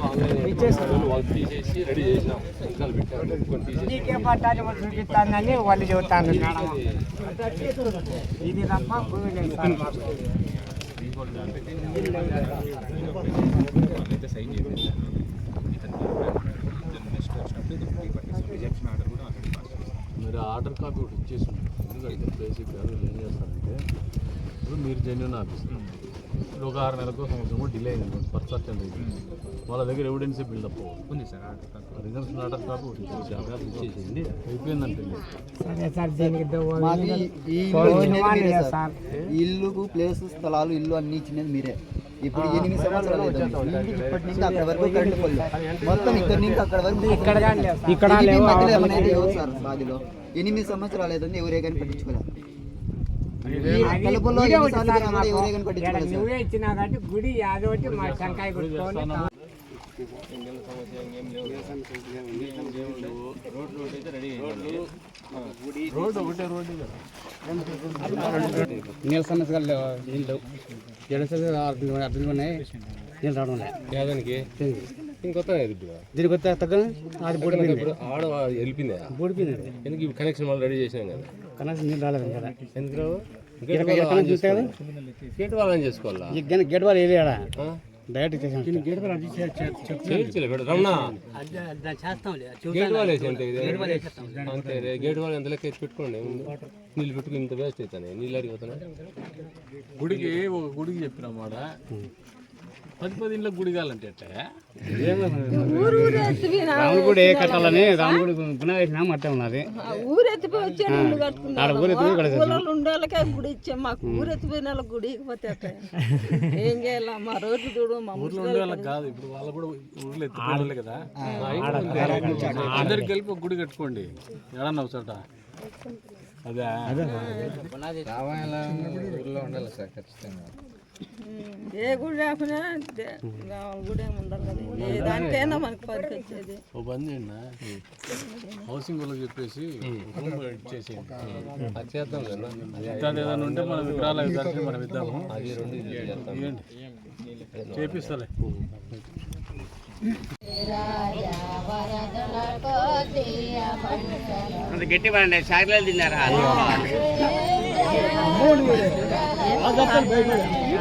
వాళ్ళు తీసేసి రెడీ చేసినాం నీకే పట్టాలి చూపిస్తానని వాళ్ళు చెబుతాను మేడం. ఇది తప్ప సైన్ చేస్తాను మీరు ఆర్డర్ కాపీ ఒకటి ఇచ్చేసి ఎందుకంటే బేసిక్గా వీళ్ళు ఏం చేస్తారంటే ఇప్పుడు మీరు జెన్యున్ ఆఫీస్ ఇప్పుడు ఒక ఆరు నెలలకు సంవత్సరం డిలే అయింది. పర్సెంట్ అనేది వాళ్ళ దగ్గర ఎవిడెన్సే బిల్డప్ ఉంది సార్ కాపీ. ఒకటి ఇచ్చేసేయండి అయిపోయిందంటే సరే సార్ దీనికి దో- మాది ఈ ఇల్లు ప్లేస్ స్థలాలు ఇల్లు అన్ని ఇచ్చినది మీరే. ఇప్పుడు ఎనిమిది సంవత్సరాలు ఇప్పటి నుంచి అక్కడ వరకు కరెంట్ పోయి మొత్తం ఇక్కడ నుంచి అక్కడ వరకు ఇక్కడ. ఇక్కడ సార్ బాధిలో ఎనిమిది సంవత్సరాలు అవుతుంది ఎవరే కానీ పట్టించుకోలేదు. నువ్వే ఇచ్చినా కాబట్టి గుడి యాదో ఒకటి మా శంకాయ కొట్టుకొని ఇంకెళ్ళ సమస్య ఇంకేం లేవు. రోడ్లు ఒకటి అయితే రెడీ రోడ్డు ఒకటే రోడ్డు కదా. నీళ్ళ సమస్యలు లేవు నీళ్ళు లేవు ఏడు సమస్యలు అర్థం అర్థం ఉన్నాయి. నీళ్ళు రావడం లేదు యాదానికి ఇంకొత్త ఎదుటిగా దీనికి వస్తే తగ్గ అది బూడిపోయింది ఇప్పుడు ఆడ వెళ్ళిపోయిందా బూడిపోయింది ఎందుకు కనెక్షన్ వాళ్ళు రెడీ చేసినాం కదా? కనీసం నీళ్ళు రాలేదు కదా. ఎందుకు రావు? గేట్ చేసుకోవాలా. వాళ్ళు ఏరియా ఆ? డైరెక్ట్ చేసాను గేట్ వాళ్ళు గేట్ అంతే. గేట్ ఎంత లెక్క పెట్టుకోండి? ముందు. నీళ్ళు పెట్టుకుని ఇంత వేస్ట్ అవుతాయి నీళ్ళు అడిగిపోతున్నాయి గుడికి ఒక గుడికి చెప్పిన మాట పది పది ఇంట్లో గుడి కావాలంటే ఎట్లా? రాముడు గుడి ఏ కట్టాలని రాముడు గుడి పునవేసినాం అట్టే ఉన్నది. ఊరెత్తిపోయి వచ్చాను ఉండాలకే గుడి ఇచ్చాం. మాకు ఊరెత్తిపోయిన వాళ్ళకి గుడి ఇకపోతే ఎట్ట? ఏం చేయాల? మా రోడ్లు చూడు మా ఊర్లో ఉండే కాదు ఇప్పుడు వాళ్ళు కూడా ఊర్లో ఎత్తుకోవాలి కదా. అందరికి కలిపి ఒక గుడి కట్టుకోండి. ఎడన్నా ఒక చోట అదే. ఏ గుడి లేకపోయినా అంతే. రాముల గుడి ఏమి ఉండాలి కదా ఏ దానికైనా మనకు పనికి వచ్చేది ఓ పని చేయండి హౌసింగ్ వాళ్ళకి చెప్పేసి రూమ్ ఇచ్చేసేయండి. అది చేద్దాం కదా అది ఏదైనా ఉంటే మనం విగ్రహాలు అవి దర్శనం మనం ఇద్దాము. అది రెండు చేపిస్తాలే. గట్టి పడండి. సాగలేదు తిన్నారా?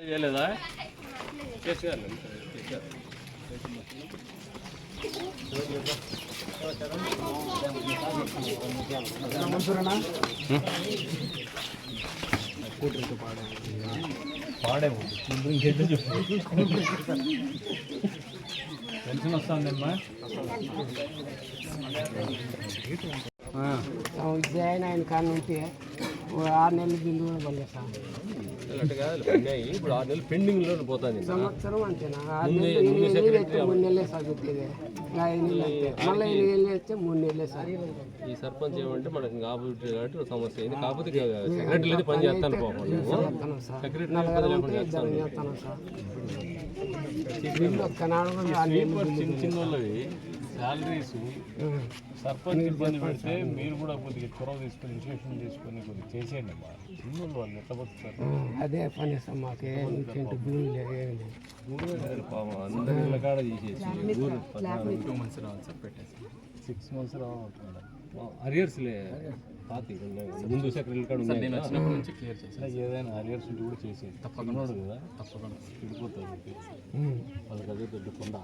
చేయలేదా? చేసేయాలి పాడే ముందు చెప్పు పెన్షన్ వస్తుందమ్మా జాయిన్ అయిన కానీ ఉంటే ఆరు నెలలు బిల్లు కూడా పడలేదు సార్ అట్లా కాదు ఉన్నాయి ఇప్పుడు ఆరు నెలలు పెండింగ్లో సంవత్సరం అంతేనా ఆరు ముందే- నెలలు ముందే ఎనిమిది నెలలు సెక్రటరీ అయితే మూడు నెలలే మళ్ళీ ఎనిమిది నెలలు అయితే మూడు నెలలే సార్. ఈ సర్పంచ్ ఏమంటే మనకి కాబట్టి సమస్య అయింది. కాకపోతే సెక్రటరీ పని చేస్తాను పోకుండా సార్? సెక్రటరీ చేస్తాను. చిన్న చిన్న వాళ్ళవి శాలరీస్ సర్పంచ్ ఇబ్బంది పెడితే మీరు కూడా కొద్దిగా చొరవ తీసుకొని ఇన్స్టిట్యూషన్ తీసుకొని కొద్దిగా చేసేయండి అమ్మా. చిన్న వాళ్ళు ఎట్లా బతుకుతారు? అదే పని సార్ మాకే భూమి అందరి ఇళ్ళ కాడ తీసేసి ఊరు సిక్స్ మంత్స్ రావాలి అరియర్స్లే పాతి. ముందు సెక్రటరీ కాడ ఉన్నాయి కదా. ఏదైనా అరియర్స్ ఉంటే కూడా చేసేది తప్పకుండా కదా. తప్పకుండా. విడిపోతుంది వాళ్ళకి అదే పెద్ద కొండ.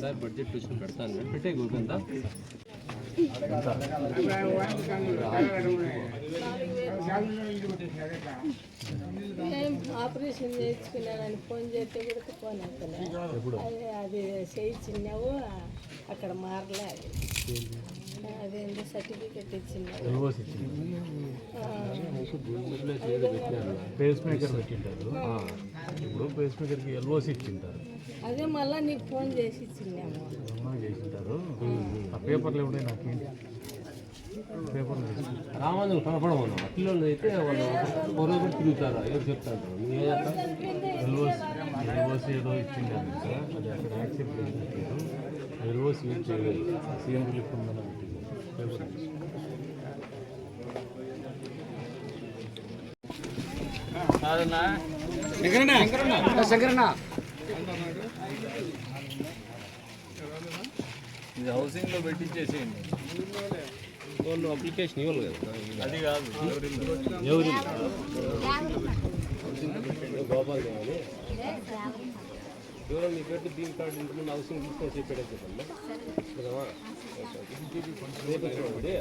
సార్ బడ్జెట్ చూసి పెడతాను పెట్టే గోకంత ఆపరేషన్ చేయించుకున్నానని ఫోన్ చేస్తే కూడా ఫోన్ అదే అది చేయించినావు. అక్కడ మారలే అది. అదేంటి సర్టిఫికెట్ ఇచ్చినావు ఎల్ఓసి పేస్ మేకర్ పెట్టింటారు. ఇప్పుడు పేస్ మేకర్కి ఎల్ఓసి ఇచ్చింటారు. అదే మళ్ళీ నీకు ఫోన్ చేసి చేసింటారు. ఆ పేపర్లు ఎవడే నాకేంటి? పేపర్లు తీసుకుంటారు రామాంజన్ కనపడమన్నా పిల్లలు అయితే వాళ్ళు ఒక రోజు తిరుగుతారు. ఏదో చెప్తారు. ఎల్ఓసి ఎల్ఓసి ఏదో ఇచ్చిండారు కదా. అది అక్కడ యాక్సెప్ట్ చేసింటారు ఎల్ఓసి యూజ్ చేయలేదు సీఎం రిలీఫ్ ఉందని పెట్టింది. ఇది హౌసింగ్లో పెట్టించేసేయండి. వాళ్ళు అప్లికేషన్ ఇవ్వాలి కదా. అది కాదు. ఎవరి గోపాల్ దేవాలి ఎవరో మీ పెట్టి దీని కార్డు ఇంటి అవసరం తీసుకొని చెప్పాడే చెప్పండి. రేపు చూడండి.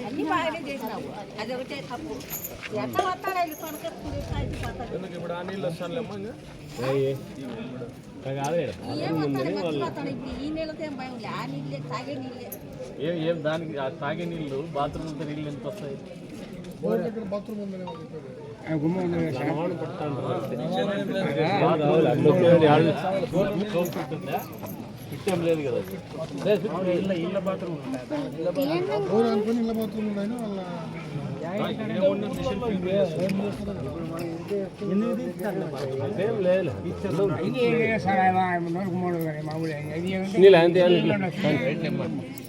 అన్ని బాగానే చేసినావు అది ఒకటే తప్పు ఇప్పుడు ఆ నీళ్ళు వస్తానులేమ్మా కాదే ఈ నీళ్ళతో ఏం భయం లే ఆ నీళ్ళే తాగే నీళ్ళే. ఏం ఏం దానికి ఆ తాగే నీళ్ళు బాత్రూమ్ నీళ్ళు ఎంత వస్తాయి? ఇష్టం లేదు కదా ఇళ్ళ బాత్రూమ్ నీళ్ళు అంతే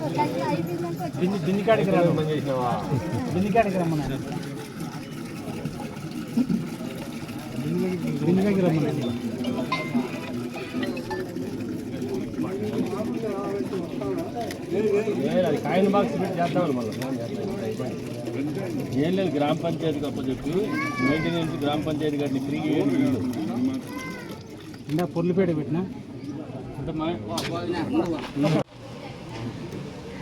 బిన్ని కాడికి రా బిన్ని కాడికి రమ్మన్నా. బిన్ని కాడికి రమ్మన్నా. అది కాయిన్ బాక్స్ పెట్టి చేద్దామని మళ్ళీ ఏం లేదు గ్రామ పంచాయతీకి అప్పచెప్పి మెయింటెనెన్స్ గ్రామ పంచాయతీ గారిని ఫ్రీగా ఏం వీళ్ళు ఇందా పొర్లిపేట పెట్టినా? అంటే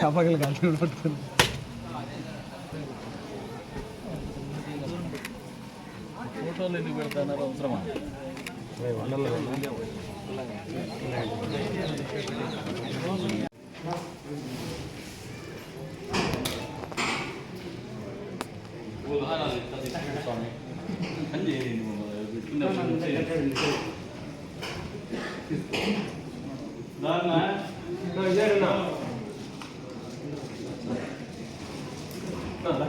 కపకలు కలిసి పట్టుకుంది ఫోటోలు అవసరమా 来。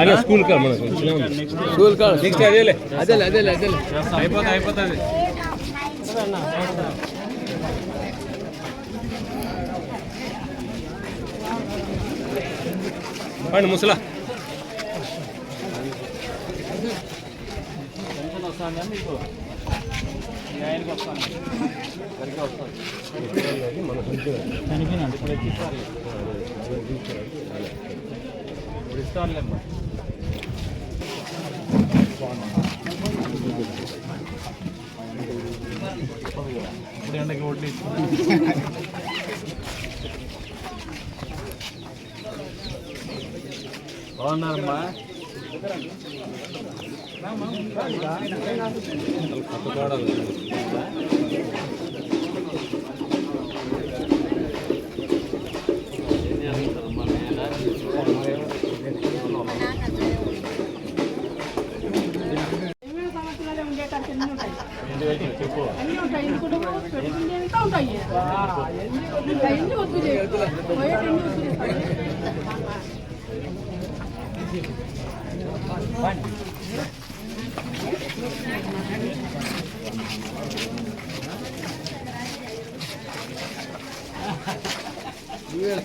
అదే స్కూల్ కాడ మనకు స్కూల్ కాడ నెక్స్ట్ అదేలే అదేలే అదేలే అదేలే అయిపోతుంది అయిపోతుంది పండి ముసలా ఇప్పుడు ఇస్తానులేమ్మా ఇప్పుడు ఎండకి ఓట్లు బాగున్నారమ్మా చెప్పు అన్నీ ఉంటాయి ఇల్లు కూడా పెట్టుకుంటే ఎంత ఉంటాయి ఇంకా ఎన్ని వద్దు పోయేటి ఎన్ని వద్దు రికార్డ్ ఎందుకు లేదు తహసీల్దార్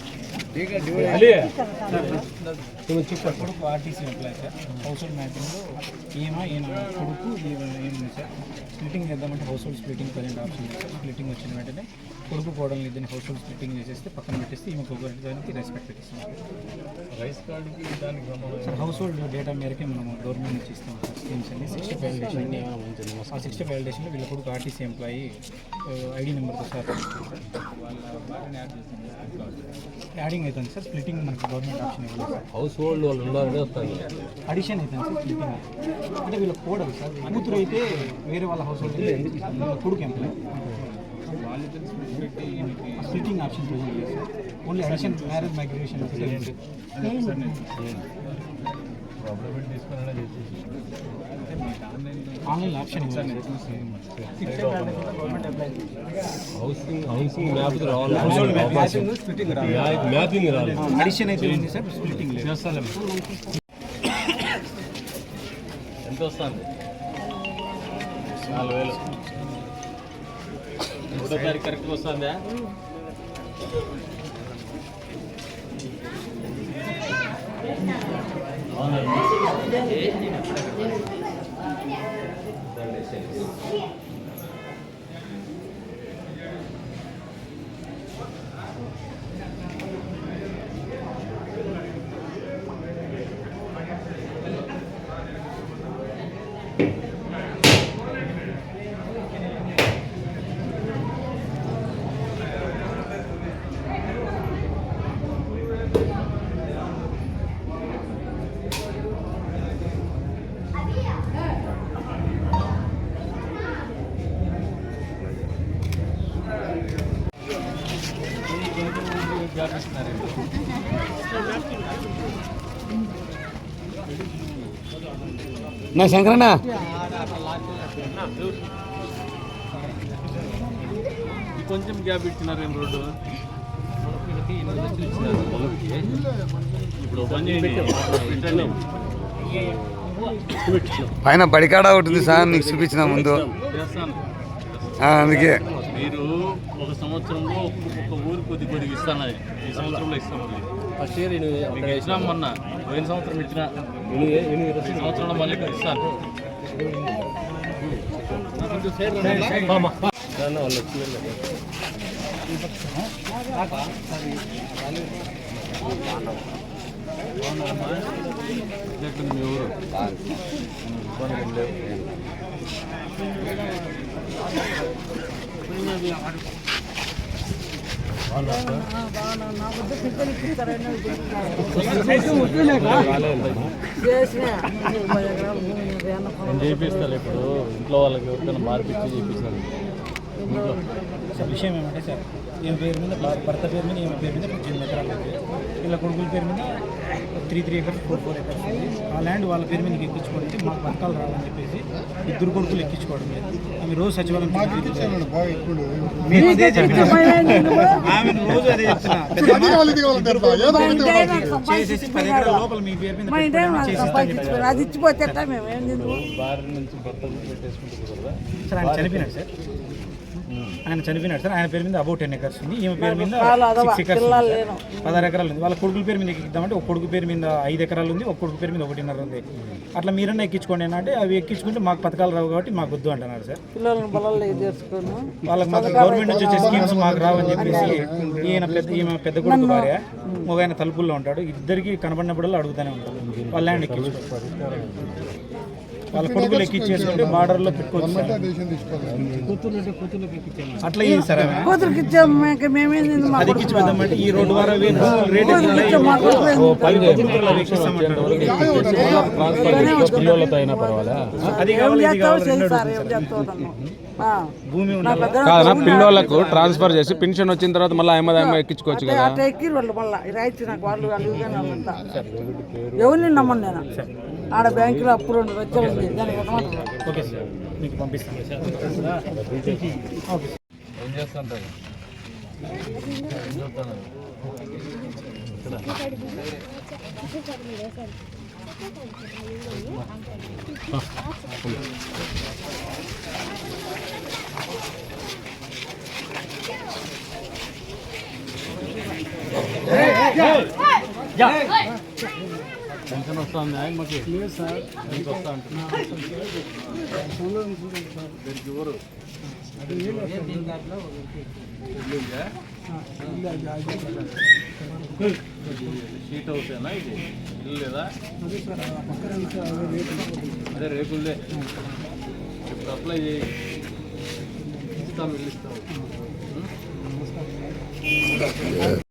కొడుకు RTC employee sir. Household మ్యాపింగ్లో ఈమె ఈయన కొడుకు ఏముంది సార్. స్ప్లిట్టింగ్ చేద్దామంటే household splitting present option ఉంది సార్. స్ప్లిట్టింగ్ వచ్చిన వెంటనే కొడుకు కోడలు ఇద్దరిని హౌస్ హోల్డ్ స్ప్లిట్టింగ్ చేసేస్తే పక్కన పెట్టేస్తే ఈమెకు ఒక దానికి రెస్పెక్ట్ పెట్టేస్తాం రైస్ కార్డుకి దానికి సార్ హౌస్ హోల్డ్ డేటా మేరకే మనం గవర్నమెంట్ నుంచి ఇస్తాం సార్ స్కీమ్స్ అన్ని. సిక్స్టీ ఫైవ్ డేషన్ ఆ సిక్స్టీ ఫైవ్ డేషన్లో వీళ్ళ కొడుకు ఆర్టీసీ ఎంప్లాయీ ఐడి నెంబర్తో సార్. యాడింగ్ అవుతుంది సార్. స్ప్లిట్టింగ్ మనకి గవర్నమెంట్ ఆప్షన్ ఇవ్వలేదు సార్. హౌస్ హోల్డ్ వాళ్ళు ఉండాలని అడిషన్ అవుతుంది సార్ స్ప్లిట్టింగ్ అంటే వీళ్ళ కోడలు సార్. కూతురు అయితే వేరే వాళ్ళ హౌస్ హోల్డ్ వీళ్ళ కొడుకు ఎంప్లాయ్ స్ప్లిట్టింగ్ ఆప్షన్ ప్రజెంట్ లేదు sir. Only addition marriage migration అప్లిమెంట్ తీసుకుని చేసేసి ఆన్లైన్ ఆప్షన్ హౌసింగ్ మ్యాప్ రావాలి. మ్యా- మ్యాపింగ్ రావాలి. అడిషన్ అయితే ఉంది సార్ స్ప్లిట్టింగ్ లేదు. చేస్తాలే. ఎంత వస్తుంది? నాలుగు వేలు. ఒకటో తారీఖు కరెక్ట్గా వస్తుందా? బాగుంది. నా శంకరన్న. కొంచెం గ్యాప్ ఇచ్చినారు ఏం రోడ్డు? పని బడికాడ ఉంది సార్ మీకు చూపించిన ముందు. అందుకే. మీరు ఒక సంవత్సరంలో ఒక్కొక్క ఒక్క ఊరు కొద్ది కొద్దిగా ఇస్తాను ఈ సంవత్సరంలో ఇస్తాను ఫస్ట్ ఇయర్ ఇచ్చినాం మొన్న పోయిన సంవత్సరం ఇచ్చిన. సంవత్సరంలో మళ్ళీ ఇస్తాను మీ ఊరు లేవు నేను చేపిస్తాను ఇప్పుడు. ఇంట్లో వాళ్ళకి ఎవరికైనా మార్పిచ్చి చేపిస్తాను. సార్ విషయం ఏమంటే సార్ ఈమె పేరు మీద భర్త పేరు మీద ఈమె పేరు మీద పద్దెనిమిది ఎకరాలు ఉంది. ఇలా కొడుకుల పేరు మీద three three acres four four acres ఉంది. ఆ ల్యాండ్ వాళ్ళ పేరు మీద ఎక్కించుకోవడానికి మాకు పథకాలు రావని చెప్పేసి ఇద్దరు కొడుకులు ఎక్కించుకోవడం లేదు ఆమె రోజు సచివాలయం మేము అదే చెప్పినా. ఆమె రోజు అదే చెప్తున్నా. చేసేసి పది ఎకరాల లోపల మీ పేరు మీద. అది ఇచ్చిపోతే సార్ ఆయన చనిపోయినాడు సార్. ఆయన చనిపోయినాడు సార్. ఆయన పేరు మీద అబౌట్ టెన్ ఎకర్స్ ఉంది. ఈమె పేరు మీద సిక్స్ ఎకర్స్. పదహారు ఎకరాలు ఉంది. వాళ్ళ కొడుకుల పేరు మీద ఎక్కిద్దామంటే ఒక కొడుకు పేరు మీద ఐదు ఎకరాలు ఉంది. ఒక కొడుకు పేరు మీద ఒకటిన్నర ఉంది. అట్లా మీరన్నా ఎక్కించుకోండి అంటే అవి ఎక్కించుకుంటే మాకు పథకాలు రావు కాబట్టి మాకు వద్దు అంటున్నారు సార్. వాళ్ళకి మాకు గవర్నమెంట్ నుంచి వచ్చే స్కీమ్స్ మాకు రావని చెప్పేసి ఈయన పెద్ద ఈమె పెద్ద కొడుకు భార్య ఒక ఆయన తలుపుల్లో ఉంటాడు. ఇద్దరికి కనబడినప్పుడల్లా అడుగుతూనే ఉంటాడు. వాళ్ళ ల్యాండ్ ఎక్కించుకోవాలి వాళ్ళ కొడుకులు ఎక్కించేసుకుంటే బార్డర్లో పెట్టుకోవచ్చు. అట్లా సార్. కూతురికి ఇచ్చాము అది పెద్దామంటే ఈ రోడ్డు ద్వారా వే- రేట్. పిల్లలతో అయినా పర్వాలే. అది కావాలి భూమి కాదనా పిల్లోళ్ళకు ట్రాన్స్ఫర్ చేసి పెన్షన్ వచ్చిన తర్వాత మళ్ళీ అమ్మ అమ్మ ఎక్కించుకోవచ్చు కదా? అట్లా ఎక్కిరు వాళ్ళు మళ్ళీ రైతు నాకు వాళ్ళు ఎవరిని నమ్మను నేను? ఆడ బ్యాంకులో అప్పు రెండు లక్షలు ఉంది. దానికి కట్టమంటారు ఓకే సార్. మీకు పంపిస్తాను ఏం చేస్తుంటారు? పెన్షన్ వస్తుంది మాకు లేదు సార్ మీకు వస్తా అంటున్నా దీనికి ఎవరు షీట్ హౌసేనా ఇది ఇల్లు లేదా అదే రేపు ఇప్పుడు అప్లై చేయి ఇస్తాం ఇల్లు ఇస్తాం